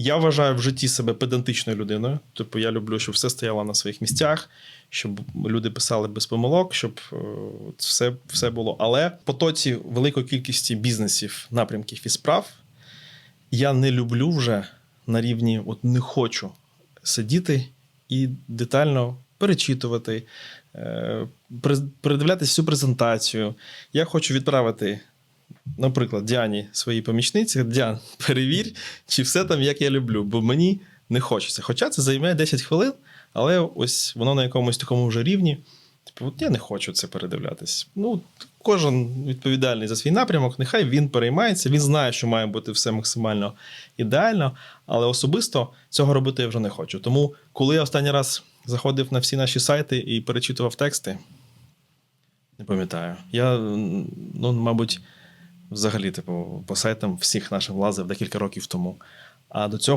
Я вважаю в житті себе педантичною людиною. Типу, я люблю, щоб все стояло на своїх місцях, щоб люди писали без помилок, щоб е, все, все було. Але в потоці великої кількості бізнесів, напрямків і справ я не люблю вже на рівні, от не хочу сидіти і детально перечитувати, е, передивлятися всю презентацію. Я хочу відправити, наприклад, Діані своїй помічниці. Діан, перевір, чи все там, як я люблю, бо мені не хочеться. Хоча це займе 10 хвилин, але ось воно на якомусь такому вже рівні. Типу, от я не хочу це передивлятись. Ну, кожен відповідальний за свій напрямок, нехай він переймається, він знає, що має бути все максимально ідеально, але особисто цього робити я вже не хочу. Тому, коли я останній раз заходив на всі наші сайти і перечитував тексти, не пам'ятаю. Я, ну, мабуть, взагалі, типу, по сайтам всіх наших влазив декілька років тому. А до цього.